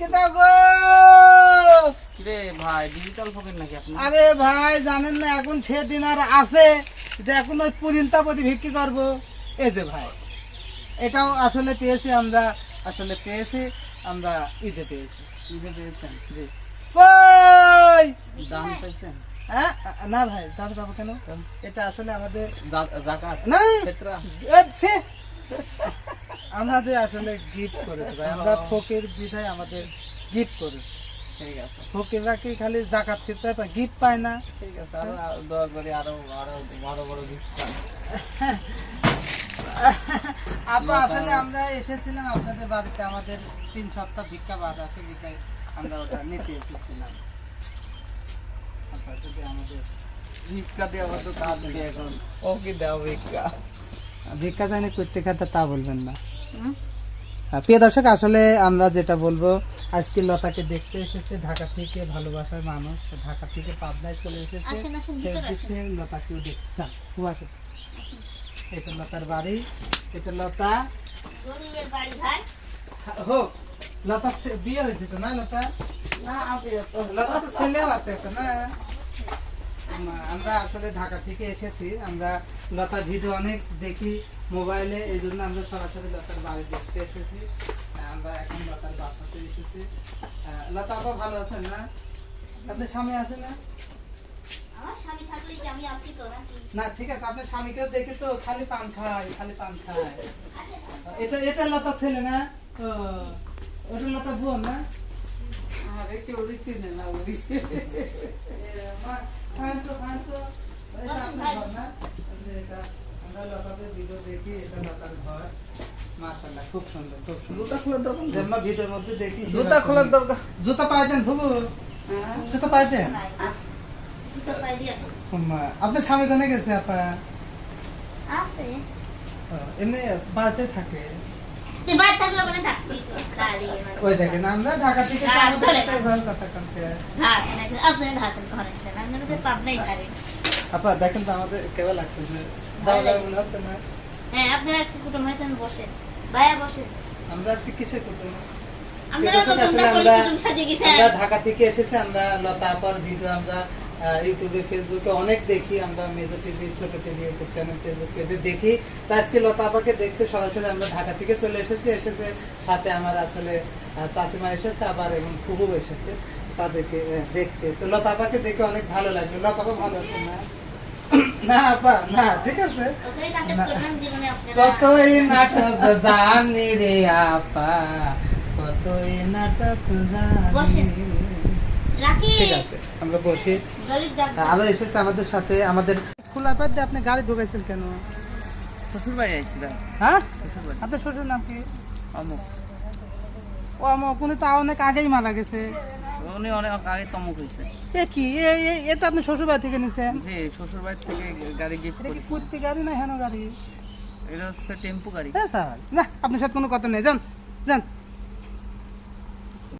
ভিক্ষে দাও গো! কিরে ভাই ডিজিটাল ফকির নাকি আপনি আরে ভাই জানেন না এখন সেদিন আর আছে। যে এখন ওই পুরিলটা প্রতি ভিক্ষি করব। এই যে ভাই এটাও আসলে পেয়েছি আমরা আসলে পেয়েছি আমরা ঈদে পেয়েছি। নিজে পেয়েছেন? জি। ওই! দাম পেয়েছেন? হ্যাঁ না ভাই দাদা বাবু কেন? এটা আসলে আমাদের জাকাত? না! আমাদের আসলে গিফট করেছে ভাই। আমরা ফকির বিধায় আমাদের গিফট করেছে। ঠিক আছে। ফকিররা কি খালি জাকাত ফিতরা পায় গিফট পায় না। ঠিক আছে আরও দোয়া করি আরও আরও বড় বড় গিফট পান। আপা আসলে আমরা এসেছিলাম আপনাদের বাড়িতে। আমাদের তিন সপ্তাহ ভিক্ষা বাদ আছে বিদায় আমরা ওটা নিতে এসেছিলাম। আমাদের ভিক্ষা আমার তো কাজ এখন ও কি দেও ভিক্ষা? ভিক্ষা জানি করতে খাতে তা বলবেন না। প্রিয় দর্শক আসলে আমরা যেটা বলব আজকে লতাকে দেখতে এসেছে ঢাকা থেকে ভালোবাসার মানুষ। ঢাকা থেকে পাবনায় চলে এসেছে। উদ্দেশ্যে লতাকেও দেখতে চান। এটা লতার বাড়ি। এটা লতা। হোক লতা বিয়ে হয়েছে তো না লতা? লতা তো ছেলেও আছে না? আমরা আসলে ঢাকা থেকে এসেছি। আমরা লতার ভিডিও অনেক দেখি মোবাইলে এই জন্য আমরা সরাসরি লতার বাড়ি দেখতে এসেছি। আমরা এখন লতার বাসাতে এসেছি। লতা আপা ভালো আছেন না? আপনার স্বামী আছে না? আমার স্বামী থাকলেই আমি তো না ঠিক আছে আপনার স্বামীকেও দেখি তো খালি পান খায় খালি পান খায়। এটা এটা লতা ছেলে না? ও ওটা লতা বোন না? আরে কেউ চিনে না খুব সুন্দর খুব সুন্দর। জুতা খোলার দরকার ভিডিওর মধ্যে দেখি জুতা খোলার দরকার। জুতা হ্যাঁ। জুতা পাই আপনার স্বামী কোনে গেছে আপা? আছে। এমনি বাড়িতে থাকে? ওই দেখেন আমরা ঢাকা থেকে কথা তো পাবনাই গাড়ি আপা দেখেন তো আমাদের কেমন লাগতেছে। যাওয়া মনে হচ্ছে না? হ্যাঁ আপনার আজকে কুটুম হয়েছেন বসেন ভাইয়া বসেন আমরা আজকে কিসে কুটুম? আমরা- ঢাকা থেকে এসেছি আমরা লতা আপার ভিডিও আমরা ইউটিউবে ফেসবুকে অনেক দেখি আমরা মেজো টিভি ছোট টিভি ইউটিউব চ্যানেল ফেসবুক পেজে দেখি। তো আজকে লতা আপাকে দেখতে সরাসরি আমরা ঢাকা থেকে চলে এসেছি এসেছে সাথে আমার আসলে চাচিমা এসেছে আবার এবং ফুবু এসেছে তাদেরকে দেখতে। তো লতা আপাকে দেখে অনেক ভালো লাগল। লতা আপা ভালো আছে না? না আপা না ঠিক আছে। কতই নাটক জানি রে আপা কতই নাটক জানি। ঠিক আছে আমরা বসি। আরও এসেছে আমাদের সাথে আমাদের খোলা পাত দিয়ে আপনি গাড়ি ঢুকাইছেন কেন? শ্বশুর বাড়ি আইছিলাম। হ্যাঁ? শ্বশুর আপনার শ্বশুর নাম কি? অমুক। ও আমার উনি তো অনেক আগেই মারা গেছে। উনি অনেক আগে তমক হয়েছে। এ কি? এ- এ- এ তো আপনি শ্বশুরবাড়ি থেকে নিছেন? জি শ্বশুরবাড়ি থেকে গাড়ি গিফট এটা কি করি কুর্তি গাড়ি না হেন গাড়ি? এটা হচ্ছে টেম্পু গাড়ি। হ্যাঁ স্যার না আপনার সাথে কোনো কথা নেই। যান যান।